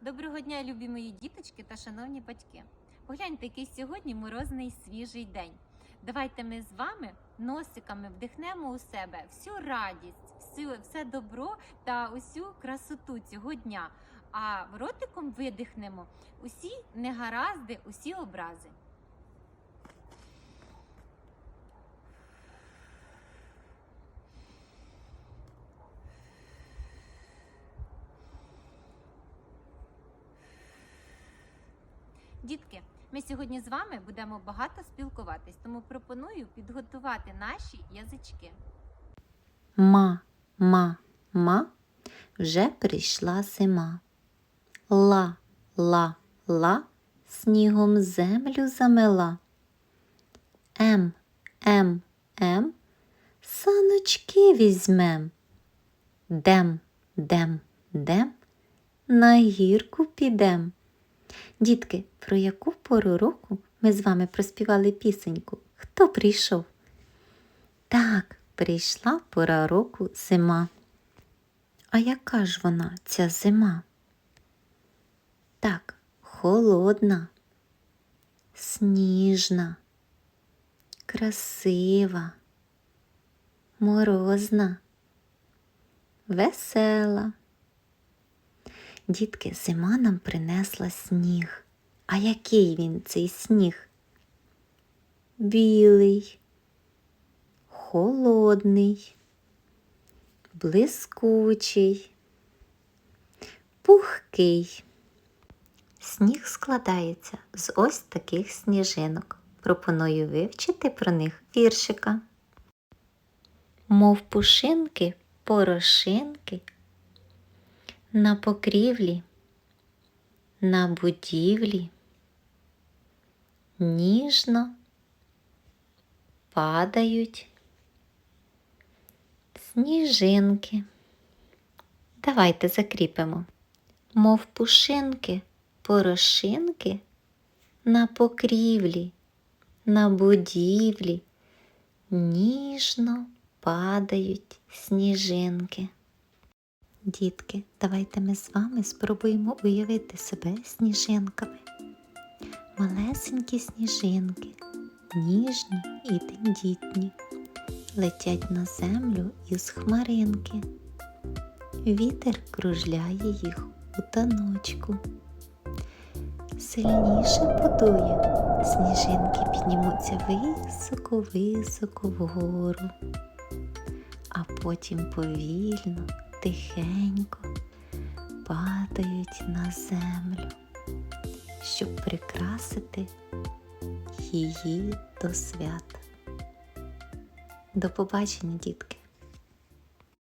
Доброго дня, любі мої діточки та шановні батьки. Погляньте, який сьогодні морозний свіжий день. Давайте ми з вами носиками вдихнемо у себе всю радість, всю, все добро та усю красоту цього дня. А ротиком видихнемо усі негаразди, усі образи. Дітки, ми сьогодні з вами будемо багато спілкуватись, тому пропоную підготувати наші язички. Ма, ма, ма, вже прийшла зима. Ла, ла, ла, снігом землю замела. Ем, ем, ем, саночки візьмем. Дем, дем, дем, на гірку підем. Дітки, про яку пору року ми з вами проспівали пісеньку? Хто прийшов? Так, прийшла пора року зима. А яка ж вона, ця зима? Так, холодна, сніжна, красива, морозна, весела. Дітки, зима нам принесла сніг. А який він цей сніг? Білий, холодний, блискучий, пухкий. Сніг складається з ось таких сніжинок. Пропоную вивчити про них віршика. Мов пушинки, порошинки, на покрівлі, на будівлі, ніжно падають сніжинки. Давайте закріпимо, мов пушинки, порошинки на покрівлі, на будівлі, ніжно падають сніжинки. Дітки, давайте ми з вами спробуємо уявити себе сніжинками. Малесенькі сніжинки, ніжні і тендітні, летять на землю із хмаринки. Вітер кружляє їх у таночку. Сильніше подує, сніжинки піднімуться високо-високо вгору, а потім повільно, тихенько падають на землю, щоб прикрасити її до свят. До побачення, дітки!